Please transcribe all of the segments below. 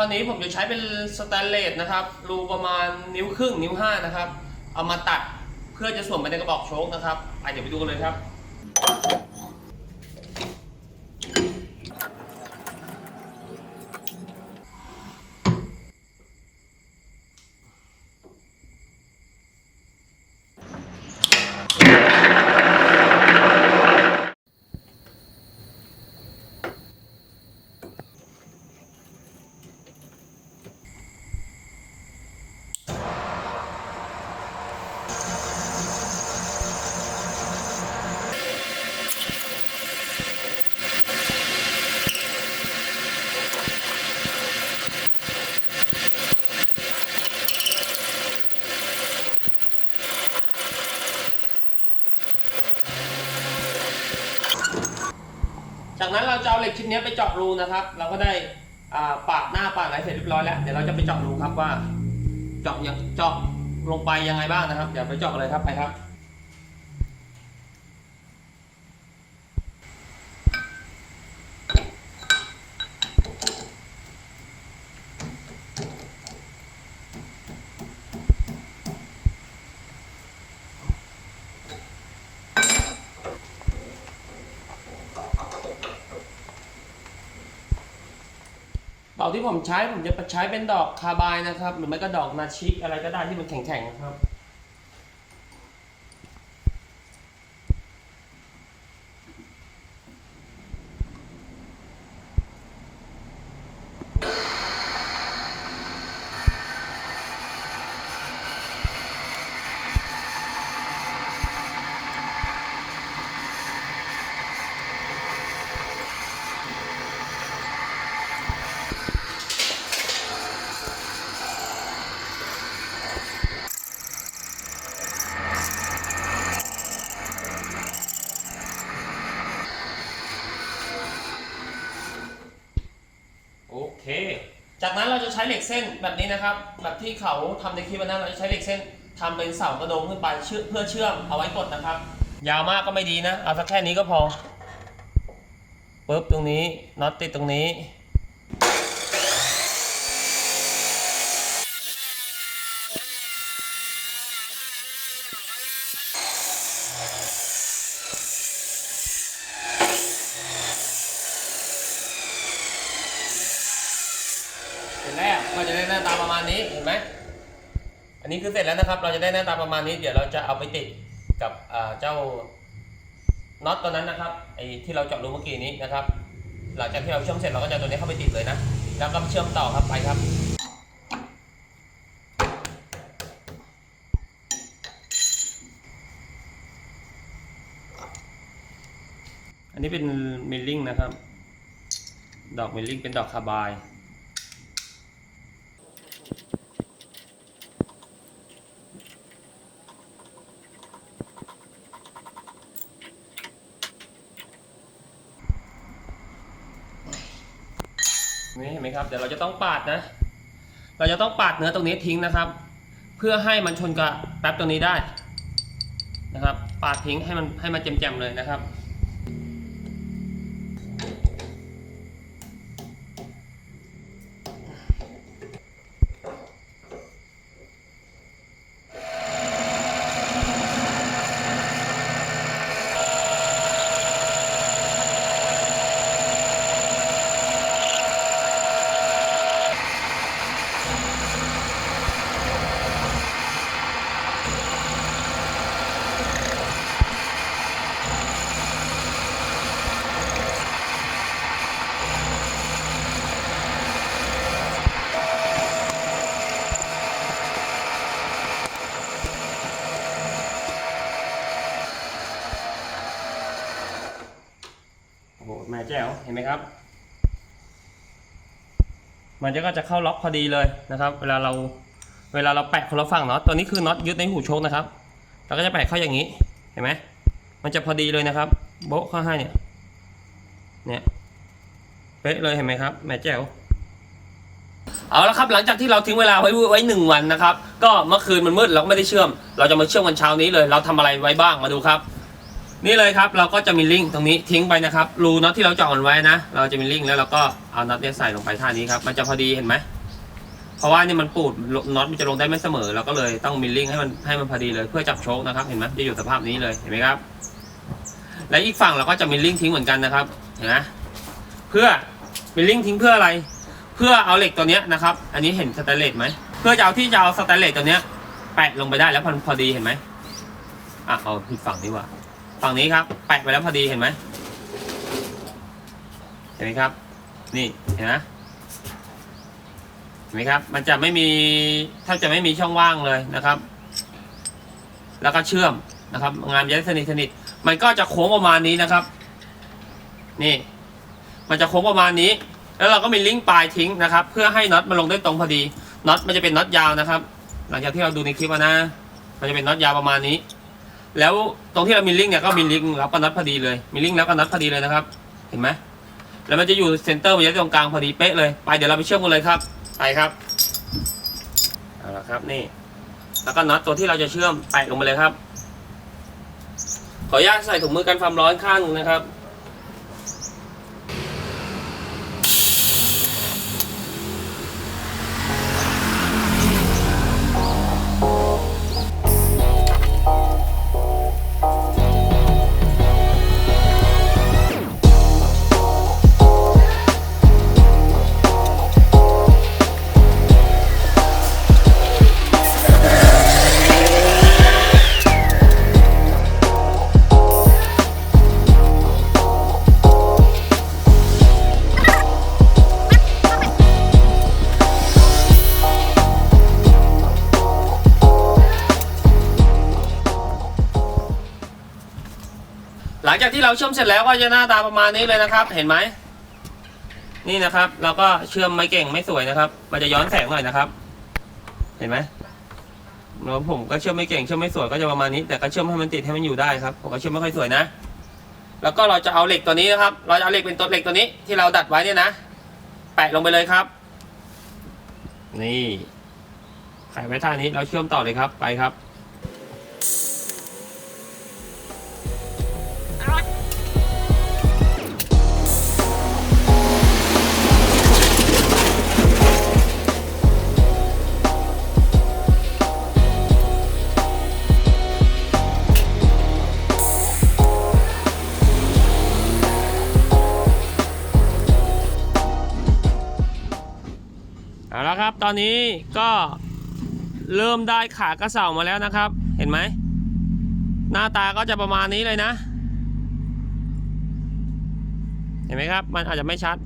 ท่านี้ผมจะใช้เป็นสแตนเลสนะครับ รูประมาณนิ้วครึ่งนิ้วห้านะครับ เอามาตัดเพื่อจะสวมไปในกระบอกโชคนะครับไปเดี๋ยวไปดูกันเลยครับ จากนั้นเราจะเอาเหล็กชิ้นนี้ไปเจาะรูนะครับ เราก็ได้ปาดหน้าปาดอะไรเสร็จเรียบร้อยแล้ว เดี๋ยวเราจะไปเจาะรูครับว่า เจาะยังเจาะลงไปยังไงบ้างนะครับ เดี๋ยวไปเจาะเลยครับไปครับ ที่ผมใช้ผมจะใช้เป็นดอกคาบายนะครับ หรือไม่ก็ดอกนาชิกอะไรก็ได้ที่มันแข็งๆนะครับ จากนั้นเราจะใช้เหล็กเส้นแบบนี้นะครับ แบบที่เขาทำในคลิปวันนั้นเราจะใช้เหล็กเส้นทำเป็นเสากระโดงขึ้นไปเชื่อเพื่อเชื่อมเอาไว้กดนะครับ ยาวมากก็ไม่ดีนะ เอาสักแค่นี้ก็พอปุ๊บตรงนี้น็อตติดตรงนี้ เสร็จแล้วก็จะได้หน้าตาประมาณนี้เห็นไหม อั นนี้คือเสร็จแล้วนะครับ เราจะได้หน้าตาประมาณนี้ เดี๋ยวเราจะเอาไปติดกับเจ้าน็อตตัวนั้นนะครับไอ้ที่เราเจาะรูเมื่อกี้นี้นะครับ หลังจากที่เราเชื่อมเสร็จเราก็จะเอาตัวนี้เข้าไปติดเลยนะ แล้วก็เชื่อมต่อครับไปครับอันนี้เป็นมิลลิ่งนะครับ ดอกมิลลิ่งเป็นดอกคาบาย นี่เห็นไหมครับเดี๋ยวเราจะต้องปาดนะ เราจะต้องปาดเนื้อตรงนี้ทิ้งนะครับ เพื่อให้มันชนกับแป๊บตรงนี้ได้นะครับ ปาดทิ้งให้มันให้มันแจ่มๆเลยนะครับ ห็นไหมครับ มันจะก็จะเข้าล็อกพอดีเลยนะครับ เวลาเราเวลาเราแปะคนละฝั่งเนาะตัวนี้คือน็อตยึดในหูโชคนะครับเราก็จะแปะเข้าอย่างนี้เห็นไหมมันจะพอดีเลยนะครับ โบ๊ะเข้าให้เนี่ยเนี่ยเป๊ะเลยเห็นไหมครับแม่แจ๋วเอาละครับหลังจากที่เราทิ้งเวลาไว้ไว้หนึ่งวันนะครับ ก็เมื่อคืนมันมืดเราก็ไม่ได้เชื่อม เราจะมาเชื่อมวันเช้านี้เลย เราทำอะไรไว้บ้างมาดูครับ นี่เลยครับเราก็จะมีลิงก์ตรงนี้ทิ้งไปนะครับรูน็อตที่เราเจาะมันไว้นะ เราจะมีลิงก์แล้วเราก็เอาน็อตเนี่ยใส่ลงไปท่านี้ครับมันจะพอดีเห็นไหมเพราะว่านี่มันปูดน็อตมันจะลงได้ไม่เสมอเราก็เลยต้องมีลิงก์ให้มันให้มันพอดีเลยเพื่อจับโชคนะครับ เห็นไหมจะอยู่สภาพนี้เลยเห็นไหมครับ และอีกฝั่งเราก็จะมีลิงก์ทิ้งเหมือนกันนะครับเห็นไหมเพื่อมีลิงก์ทิ้งเพื่ออะไร เพื่อเอาเหล็กตัวเนี้ยนะครับ อันนี้เห็นสแตนเลสไหมเพื่อจะเอาที่จะเอาสแตนเลสตัวเนี้ยแปะลงไปได้แล้วพอพอดีเห็นไหมอะเอาผิดฝั่งดีกว่า ฝั่งนี้ครับแปะไปแล้วพอดีเห็นไหมเห็นไหมครับ นี่เห็นไหมเห็นไหมครับ มันจะไม่มีแทบจะไม่มีช่องว่างเลยนะครับ แล้วก็เชื่อมนะครับ งานยัดสนิทสนิทมันก็จะโค้งประมาณนี้นะครับ นี่ มันจะโค้งประมาณนี้ แล้วเราก็มีลิงก์ปลายทิ้งนะครับ เพื่อให้น็อตมันลงได้ตรงพอดีน็อตมันจะเป็นน็อตยาวนะครับ หลังจากที่เราดูในคลิปนะ มันจะเป็นน็อตยาวประมาณนี้ แล้วตรงที่เรามีลิงก์เนี่ยก็มีลิงก์แล้วก็นัดพอดีเลย มีลิงก์แล้วก็นัดพอดีเลยนะครับ เห็นไหมแล้วมันจะอยู่เซนเตอร์มันจะตรงกลางพอดีเป๊ะเลยไปเดี๋ยวเราไปเชื่อมกันเลยครับไปครับเอาละครับนี่ แล้วก็น็อตตัวที่เราจะเชื่อมแปะลงไปเลยครับ ขออนุญาตใส่ถุงมือกันความร้อนข้างหนึงนะครับ หลังจากที่เราเชื่อมเสร็จแล้วก็จะหน้าตาประมาณนี้เลยนะครับ เห็นไหมนี่นะครับเราก็เชื่อมไม่เก่งไม่สวยนะครับ มันจะย้อนแสงหน่อยนะครับ เห็นไหมแล้วผมก็เชื่อมไม่เก่งเชื่อมไม่สวยก็จะประมาณนี้ แต่ก็เชื่อมให้มันติดให้มันอยู่ได้ครับผมก็เชื่อมไม่ค่อยสวยนะ แล้วก็เราจะเอาเหล็กตัวนี้นะครับ เราจะเอาเหล็กเป็นตัวเหล็กตัวนี้ที่เราดัดไว้เนี่ยนะ แปะลงไปเลยครับ นี่ใส่ไว้ท่านี้เราเชื่อมต่อเลยครับไปครับ เอาละครับ ตอนนี้ก็เริ่มได้ขากระเสามาแล้วนะครับ เห็นไหม หน้าตาก็จะประมาณนี้เลยนะ เห็นไหมครับ มันอาจจะไม่ชัด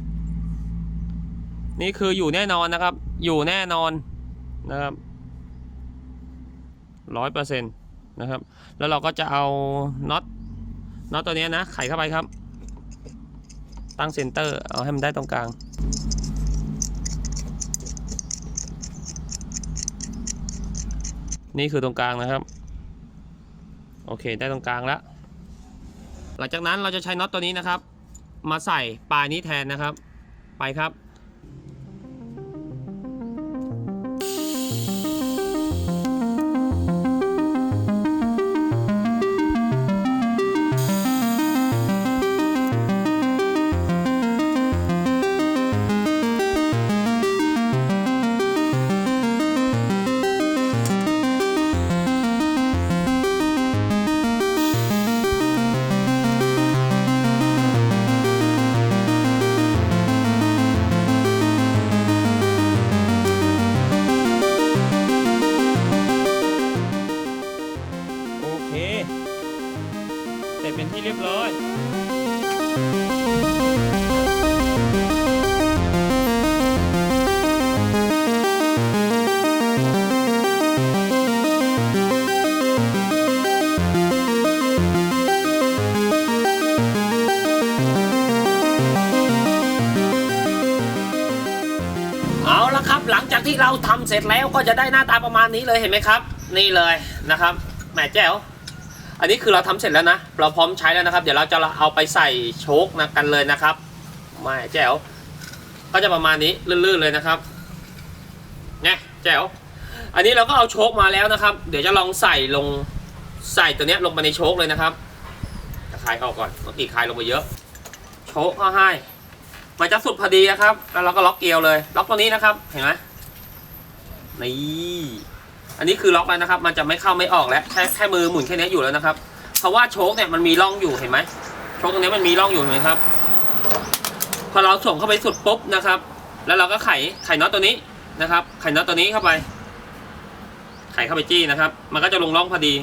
นี่คืออยู่แน่นอนนะครับ อยู่แน่นอนนะครับร้อยเปอร์เซ็นต์นะครับ แล้วเราก็จะเอาน็อตน็อตตัวนี้นะ ไขเข้าไปครับ ตั้งเซนเตอร์ เอาให้มันได้ตรงกลาง นี่คือตรงกลางนะครับ โอเค ได้ตรงกลางแล้ว หลังจากนั้นเราจะใช้น็อตตัวนี้นะครับ มาใส่ปลายนี้แทนนะครับ ไปครับ เราทำเสร็จแล้วก็จะได้หน้าตาประมาณนี้เลยเห็นไหมครับ นี่เลยนะครับแหมแจ๋วอันนี้คือเราทำเสร็จแล้วนะ เราพร้อมใช้แล้วนะครับ เดี๋ยวเราจะเอาไปใส่โชคนะกันเลยนะครับแหมแจ๋วก็จะประมาณนี้ลื่นๆเลยนะครับเนี่ยแจ๋วอันนี้เราก็เอาโชคมาแล้วนะครับ เดี๋ยวจะลองใส่ลงใส่ตัวเนี้ยลงไปในโชคเลยนะครับคลายออกก่อนเมื่อกี้คลายลงไปเยอะ โชกก็ให้มันจะสุดพอดีนะครับ แล้วเราก็ล็อกเกลียวเลย ล็อกตัวนี้นะครับ เห็นไหม นี่อันนี้คือล็อกแล้วนะครับ มันจะไม่เข้าไม่ออกแล้วแค่แค่มือหมุนแค่นี้อยู่แล้วนะครับ เพราะว่าโชคเนี่ยมันมีร่องอยู่เห็นไหมโชคตรงนี้มันมีร่องอยู่เห็นไหมครับ พอเราส่งเข้าไปสุดปุ๊บนะครับ แล้วเราก็ไขไขน็อตตัวนี้นะครับ ไขน็อตตัวนี้เข้าไป ไขเข้าไปจี้นะครับ มันก็จะลงร่องพอดี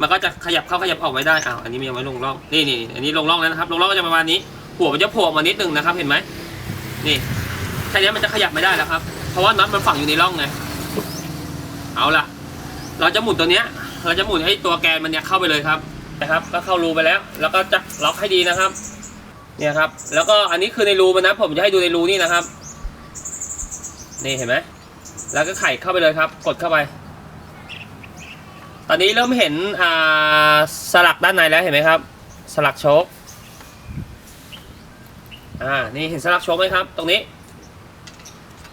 มันก็จะขยับเข้าขยับออกไม่ได้อ้าวอันนี้มันยังไม่ลงร่องนี่นี่อันนี้ลงร่องแล้วนะครับ ลงร่องก็จะประมาณนี้ หัวมันจะโผล่มานิดนึงนะครับ เห็นไหมนี่แค่นี้มันจะขยับไม่ได้แล้วครับ เพราะว่าน็อตมันฝังอยู่ในร่องไง เอาล่ะ เราจะหมุนตัวเนี้ย เราจะหมุนให้ตัวแกนมันเนี่ยเข้าไปเลยครับนะครับ ก็เข้ารูไปแล้ว แล้วก็จะล็อกให้ดีนะครับ เนี่ยครับ แล้วก็อันนี้คือในรูมันนะ ผมจะให้ดูในรูนี่นะครับ นี่เห็นไหมแล้วก็ไขเข้าไปเลยครับ กดเข้าไป ตอนนี้เริ่มเห็นอ่าสลักด้านในแล้วเห็นไหมครับ สลักโชคอ่า นี่เห็นสลักโชคไหมครับ ตรงนี้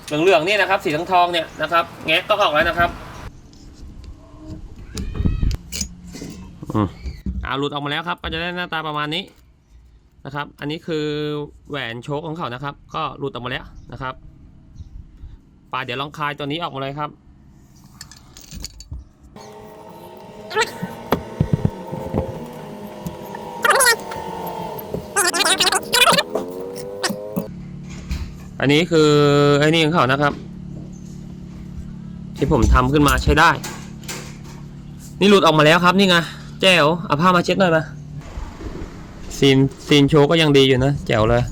เหลืองๆนี่นะครับ สีทองทองๆเนี่ยนะครับ แงะก็ออกแล้วนะครับ อ่าหลุดออกมาแล้วครับ ก็จะได้หน้าตาประมาณนี้นะครับ อันนี้คือแหวนโชคของเขานะครับ ก็หลุดออกมาแล้วนะครับป่าเดี๋ยวลองคลายตัวนี้ออกมาเลยครับอันนี้คือไอ้นี่ของเขานะครับ ที่ผมทำขึ้นมาใช้ได้ นี่หลุดออกมาแล้วครับนี่ไง แจ๋วเอาผ้ามาเช็ดหน่อยมาซีนซีนโชว์ก็ยังดีอยู่นะแจ๋วเลย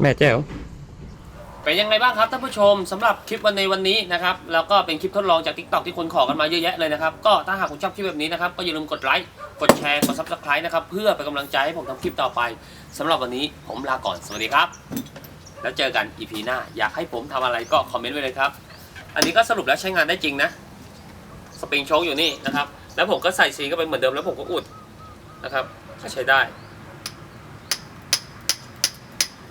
แม่แจ๋วเป็นยังไงบ้างครับท่านผู้ชมสำหรับคลิปวันในวันนี้นะครับแล้วก็เป็นคลิปทดลองจาก TikTok ที่คนขอกันมาเยอะแยะเลยนะครับ ก็ถ้าหากคุณชอบคลิปแบบนี้นะครับ ก็อย่าลืมกดไลค์ กดแชร์ กด Subscribe นะครับ เพื่อเป็นกำลังใจให้ผมทำคลิปต่อไปสำหรับวันนี้ผมลาก่อน สวัสดีครับ แล้วเจอกัน EP หน้า อยากให้ผมทำอะไรก็คอมเมนต์ไว้เลยครับ อันนี้ก็สรุปแล้วใช้งานได้จริงนะ สปริงโชคอยู่นี่นะครับ แล้วผมก็ใส่ซีก็เป็นเหมือนเดิมแล้วผมก็อุดนะครับ ก็ใช้ได้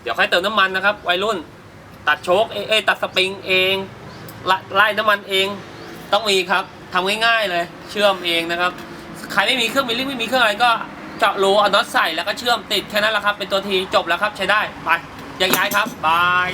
เดี๋ยวค่อยเติมน้ำมันนะครับ วัยรุ่น ตัดโชคเอเอยตัดสปริงเองไล่น้ำมันเอง ต้องมีครับทำง่ายๆเลย เชื่อมเองนะครับ ใครไม่มีเครื่องมิลลิ่งไม่มีเครื่องอะไรก็เจาะรูเอาน็อตใส่แล้วก็เชื่อมติดแค่นั้นแหละครับ เป็นตัวทีจบแล้วครับใช้ได้ไปแยกย้ายครับบาย